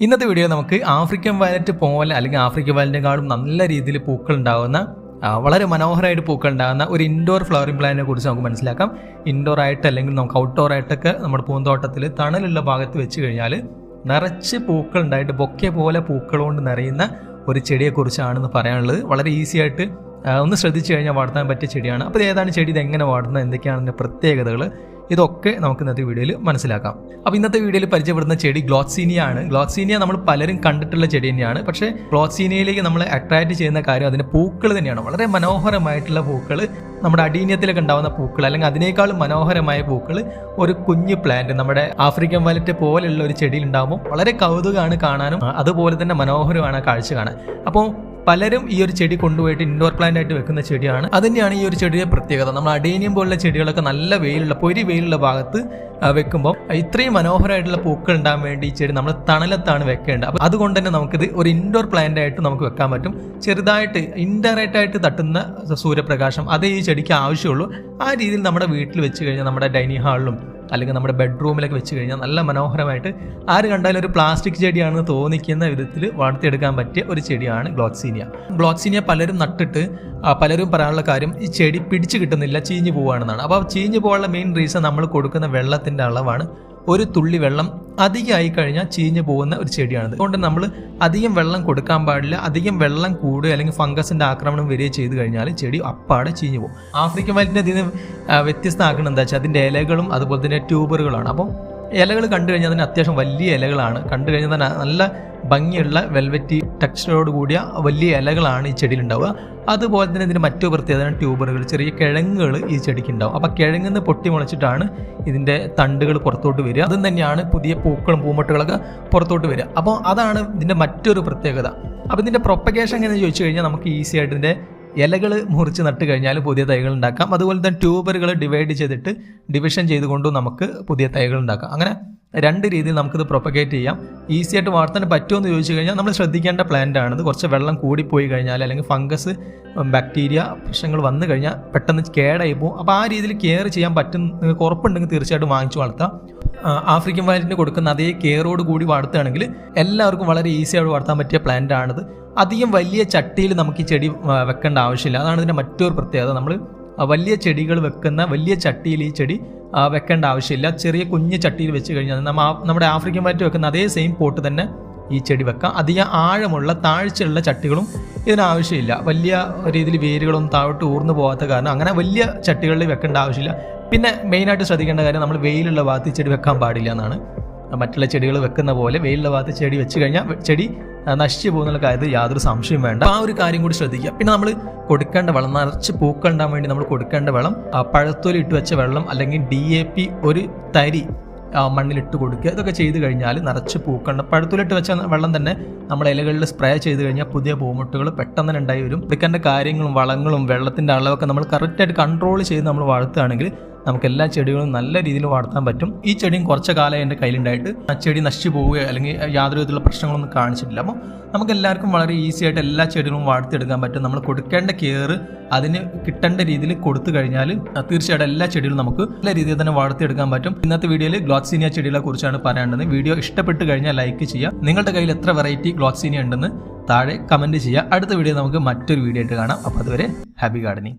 ഇന്നത്തെ വീഡിയോ നമുക്ക് African violet പോലെ അല്ലെങ്കിൽ ആഫ്രിക്കൻ വയലറ്റിനെക്കാളും നല്ല രീതിയിൽ പൂക്കൾ ഉണ്ടാകുന്ന വളരെ മനോഹരമായിട്ട് പൂക്കൾ ഉണ്ടാകുന്ന ഒരു ഇൻഡോർ ഫ്ലവറിംഗ് പ്ലാന്റിനെ കുറിച്ച് നമുക്ക് മനസ്സിലാക്കാം. ഇൻഡോർ ആയിട്ട് അല്ലെങ്കിൽ നമുക്ക് ഔട്ട്ഡോർ ആയിട്ടൊക്കെ നമ്മുടെ പൂന്തോട്ടത്തിൽ തണലുള്ള ഭാഗത്ത് വെച്ച് കഴിഞ്ഞാൽ നിറച്ച് പൂക്കൾ ഉണ്ടായിട്ട് ബൊക്കെ പോലെ പൂക്കൾ കൊണ്ട് നിറയുന്ന ഒരു ചെടിയെക്കുറിച്ചാണെന്ന് പറയാനുള്ളത്. വളരെ ഈസി ആയിട്ട് ഒന്ന് ശ്രദ്ധിച്ചു കഴിഞ്ഞാൽ വളർത്താൻ പറ്റിയ ചെടിയാണ്. അപ്പോൾ ഏതാണ് ചെടി? ഇത് എങ്ങനെ വളർത്തുന്നത് എന്തൊക്കെയാണ് അതിന്റെ പ്രത്യേകതകൾ? ഇതൊക്കെ നമുക്ക് ഇന്നത്തെ വീഡിയോയിൽ മനസ്സിലാക്കാം. അപ്പോൾ ഇന്നത്തെ വീഡിയോയിൽ പരിചയപ്പെടുന്ന ചെടി ഗ്ലോത്സീനിയ ആണ് ഗ്ലോത്സീനിയ നമ്മൾ പലരും കണ്ടിട്ടുള്ള ചെടി തന്നെയാണ്. പക്ഷേ ഗ്ലോത്സീനിയയിലേക്ക് നമ്മൾ അട്രാക്ട് ചെയ്യുന്ന കാര്യം അതിന്റെ പൂക്കൾ തന്നെയാണ്. വളരെ മനോഹരമായിട്ടുള്ള പൂക്കൾ നമ്മുടെ അടീനിയത്തിലൊക്കെ ഉണ്ടാകുന്ന പൂക്കൾ അല്ലെങ്കിൽ അതിനേക്കാൾ മനോഹരമായ പൂക്കൾ ഒരു കുഞ്ഞു പ്ലാന്റ് നമ്മുടെ ആഫ്രിക്കൻ വലറ്റ് പോലെയുള്ള ഒരു ചെടിയിൽ ഉണ്ടാകുമ്പോൾ വളരെ കൗതുകമാണ് കാണാനും അതുപോലെ തന്നെ മനോഹരമാണ് കാഴ്ച കാണാൻ. അപ്പോൾ പലരും ഈ ഒരു ചെടി കൊണ്ടുപോയിട്ട് ഇൻഡോർ പ്ലാന്റ് ആയിട്ട് വെക്കുന്ന ചെടിയാണ്. അത് തന്നെയാണ് ഈ ഒരു ചെടിയുടെ പ്രത്യേകത. നമ്മൾ അടേനിയം പോലുള്ള ചെടികളൊക്കെ നല്ല വെയിലുള്ള പൊരി വെയിലുള്ള ഭാഗത്ത് വെക്കുമ്പോൾ ഇത്രയും മനോഹരമായിട്ടുള്ള പൂക്കൾ ഉണ്ടാകാൻ വേണ്ടി ഈ ചെടി നമ്മൾ തണലത്താണ് വെക്കേണ്ടത്. അപ്പോൾ അതുകൊണ്ട് തന്നെ നമുക്കിത് ഒരു ഇൻഡോർ പ്ലാന്റ് ആയിട്ട് നമുക്ക് വെക്കാൻ പറ്റും. ചെറുതായിട്ട് ഇൻഡയറക്റ്റ് ആയിട്ട് തട്ടുന്ന സൂര്യപ്രകാശം അതേ ഈ ചെടിക്ക് ആവശ്യമുള്ളൂ. ആ രീതിയിൽ നമ്മുടെ വീട്ടിൽ വെച്ച് കഴിഞ്ഞാൽ നമ്മുടെ ഡൈനിങ് ഹാളിലും അല്ലെങ്കിൽ നമ്മുടെ ബെഡ്റൂമിലൊക്കെ വെച്ച് കഴിഞ്ഞാൽ നല്ല മനോഹരമായിട്ട് ആര് കണ്ടാലും ഒരു പ്ലാസ്റ്റിക് ചെടിയാണെന്ന് തോന്നിക്കുന്ന വിധത്തിൽ വളർത്തിയെടുക്കാൻ പറ്റിയ ഒരു ചെടിയാണ് ഗ്ലോക്സീനിയ ഗ്ലോക്സീനിയ പലരും നട്ടിട്ട് പലരും പറയാനുള്ള കാര്യം ഈ ചെടി പിടിച്ചു കിട്ടുന്നില്ല ചീഞ്ഞു പോവുകയാണെന്നാണ്. അപ്പോൾ ചീഞ്ഞു പോകാനുള്ള മെയിൻ റീസൺ നമ്മൾ കൊടുക്കുന്ന വെള്ളത്തിന്റെ അളവാണ് ഒരു തുള്ളി വെള്ളം അധികമായി കഴിഞ്ഞാൽ ചീഞ്ഞു പോകുന്ന ഒരു ചെടിയാണിത്. അതുകൊണ്ട് നമ്മൾ അധികം വെള്ളം കൊടുക്കാൻ പാടില്ല. അധികം വെള്ളം കൂടുക അല്ലെങ്കിൽ ഫംഗസിന്റെ ആക്രമണം വരികയും ചെയ്ത് കഴിഞ്ഞാൽ ചെടി അപ്പാടെ ചീഞ്ഞു പോകും. ആഫ്രിക്കൻ വൈറ്റിന്റെ ഇതിന് വ്യത്യസ്തമാക്കണം എന്താ വെച്ചാൽ അതിന്റെ ഇലകളും അതുപോലെ തന്നെ ട്യൂബറുകളാണ്. അപ്പം ഇലകൾ കണ്ടു കഴിഞ്ഞാൽ തന്നെ അത്യാവശ്യം വലിയ ഇലകളാണ്. കണ്ടു കഴിഞ്ഞാൽ തന്നെ നല്ല ഭംഗിയുള്ള വെൽവെറ്റി ടെക്സ്ചറോട് കൂടിയ വലിയ ഇലകളാണ് ഈ ചെടിയിൽ ഉണ്ടാവുക അതുപോലെ തന്നെ ഇതിന്റെ മറ്റു പ്രത്യേകതയാണ് ട്യൂബറുകൾ ചെറിയ കിഴങ്ങുകൾ ഈ ചെടിക്ക് ഉണ്ടാവും അപ്പോൾ കിഴങ്ങിൽ നിന്ന് പൊട്ടി മുളച്ചിട്ടാണ് ഇതിന്റെ തണ്ടുകൾ പുറത്തോട്ട് വരിക. അതും തന്നെയാണ് പുതിയ പൂക്കളും പൂമൊട്ടുകളൊക്കെ പുറത്തോട്ട് വരിക. അപ്പോൾ അതാണ് ഇതിന്റെ മറ്റൊരു പ്രത്യേകത. അപ്പോൾ ഇതിന്റെ പ്രൊപ്പഗേഷൻ എങ്ങനെ ചോദിച്ചു കഴിഞ്ഞാൽ നമുക്ക് ഈസി ആയിട്ട് ഇതിന്റെ ഇലകൾ മുറിച്ച് നട്ട് കഴിഞ്ഞാൽ പുതിയ തൈകൾ ഉണ്ടാക്കാം. അതുപോലെ തന്നെ ട്യൂബറുകൾ ഡിവൈഡ് ചെയ്തിട്ട് ഡിവിഷൻ ചെയ്തുകൊണ്ടും നമുക്ക് പുതിയ തൈകൾ ഉണ്ടാക്കാം. അങ്ങനെ രണ്ട് രീതിയിൽ നമുക്കിത് പ്രൊപ്പഗേറ്റ് ചെയ്യാം. ഈസി ആയിട്ട് വളർത്താൻ പറ്റുമോ എന്ന് ചോദിച്ചു കഴിഞ്ഞാൽ നമ്മൾ ശ്രദ്ധിക്കേണ്ട പ്ലാന്റ് ഇത് കുറച്ച് വെള്ളം കൂടിപ്പോയി കഴിഞ്ഞാൽ അല്ലെങ്കിൽ ഫംഗസ് ബാക്ടീരിയ പ്രശ്നങ്ങൾ വന്നു കഴിഞ്ഞാൽ പെട്ടെന്ന് കേടായി പോകും. അപ്പോൾ ആ രീതിയിൽ കെയർ ചെയ്യാൻ പറ്റും നിങ്ങൾക്ക് ഉറപ്പുണ്ടെങ്കിൽ തീർച്ചയായിട്ടും വാങ്ങിച്ചു വളർത്താം. ആഫ്രിക്കൻ വയലറ്റിന് കൊടുക്കുന്ന അതേ കെയറോട് കൂടി വളർത്തുകയാണെങ്കിൽ എല്ലാവർക്കും വളരെ ഈസി ആയിട്ട് വളർത്താൻ പറ്റിയ പ്ലാന്റ് ആണിത്. അധികം വലിയ ചട്ടിയിൽ നമുക്ക് ഈ ചെടി വെക്കേണ്ട ആവശ്യമില്ല. അതാണ് ഇതിന്റെ മറ്റൊരു പ്രത്യേകത. നമ്മൾ വലിയ ചെടികൾ വെക്കുന്ന വലിയ ചട്ടിയിൽ ഈ ചെടി വെക്കേണ്ട ആവശ്യമില്ല. ചെറിയ കുഞ്ഞ് ചട്ടിയിൽ വെച്ച് കഴിഞ്ഞാൽ നമ്മ നമ്മുടെ ആഫ്രിക്കൻ മാറ്റ് വെക്കുന്ന അതേ സെയിം പോട്ട് തന്നെ ഈ ചെടി വെക്കാം. അധികം ആഴമുള്ള താഴ്ചയുള്ള ചട്ടികളും ഇതിനാവശ്യമില്ല. വലിയ രീതിയിൽ വേരുകളൊന്നും താഴോട്ട് ഊർന്നു പോകാത്ത കാരണം അങ്ങനെ വലിയ ചട്ടികളിൽ വെക്കേണ്ട ആവശ്യമില്ല. പിന്നെ മെയിനായിട്ട് ശ്രദ്ധിക്കേണ്ട കാര്യം നമ്മൾ വെയിലുള്ള ഭാഗത്ത് ചെടി വെക്കാൻ പാടില്ല എന്നാണ്. മറ്റുള്ള ചെടികൾ വെക്കുന്ന പോലെ വെയിലുള്ള ഭാഗത്ത് ചെടി വെച്ച് കഴിഞ്ഞാൽ ചെടി നശിച്ചു പോകുന്നുള്ള കാര്യത്തിൽ യാതൊരു സംശയം വേണ്ട. ആ ഒരു കാര്യം കൂടി ശ്രദ്ധിക്കുക. പിന്നെ നമ്മൾ കൊടുക്കേണ്ട വെള്ളം നിറച്ച് പൂക്കണ്ടാൻ വേണ്ടി നമ്മൾ കൊടുക്കേണ്ട വെള്ളം പഴത്തൊലി ഇട്ട് വെച്ച വെള്ളം അല്ലെങ്കിൽ ഡി എ പി ഒരു തരി മണ്ണിലിട്ട് കൊടുക്കുക. ഇതൊക്കെ ചെയ്ത് കഴിഞ്ഞാൽ നിറച്ച് പൂക്കളുണ്ട് പഴുത്തുലിട്ട് വെച്ച വെള്ളം തന്നെ നമ്മൾ ഇലകളിൽ സ്പ്രേ ചെയ്ത് കഴിഞ്ഞാൽ പുതിയ പൂമുട്ടുകൾ പെട്ടെന്ന് തന്നെ ഉണ്ടായി വരും. കാര്യങ്ങളും വളങ്ങളും വെള്ളത്തിന്റെ അളവൊക്കെ നമ്മൾ കറക്റ്റായിട്ട് കൺട്രോൾ ചെയ്ത് നമ്മൾ വളർത്തുകയാണെങ്കിൽ നമുക്ക് എല്ലാ ചെടികളും നല്ല രീതിയിൽ വളർത്താൻ പറ്റും. ഈ ചെടിയും കുറച്ച് കാലം എന്റെ കയ്യിലുണ്ടായിട്ട് ആ ചെടി നശിച്ചു പോവുകയോ അല്ലെങ്കിൽ യാതൊരു വിധത്തിലുള്ള പ്രശ്നങ്ങളൊന്നും കാണിച്ചിട്ടില്ല. അപ്പോൾ നമുക്ക് എല്ലാവർക്കും വളരെ ഈസി ആയിട്ട് എല്ലാ ചെടികളും വളർത്തിയെടുക്കാൻ പറ്റും. നമ്മൾ കൊടുക്കേണ്ട കെയർ അതിന് കിട്ടേണ്ട രീതിയിൽ കൊടുത്തു കഴിഞ്ഞാൽ തീർച്ചയായിട്ടും എല്ലാ ചെടികളും നമുക്ക് നല്ല രീതിയിൽ തന്നെ വളർത്തിയെടുക്കാൻ പറ്റും. ഇന്നത്തെ വീഡിയോയിൽ ഗ്ലോക്സീനിയ ചെടികളെ കുറിച്ചാണ് പറയേണ്ടത് വീഡിയോ ഇഷ്ടപ്പെട്ട് കഴിഞ്ഞാൽ ലൈക്ക് ചെയ്യുക. നിങ്ങളുടെ കയ്യിൽ എത്ര വെറൈറ്റി ഗ്ലോക്സീനിയ ഉണ്ടെന്ന് താഴെ കമന്റ് ചെയ്യുക. അടുത്ത വീഡിയോ നമുക്ക് മറ്റൊരു വീഡിയോ ആയിട്ട് കാണാം. അപ്പോൾ അതുവരെ ഹാപ്പി ഗാർഡനിങ്.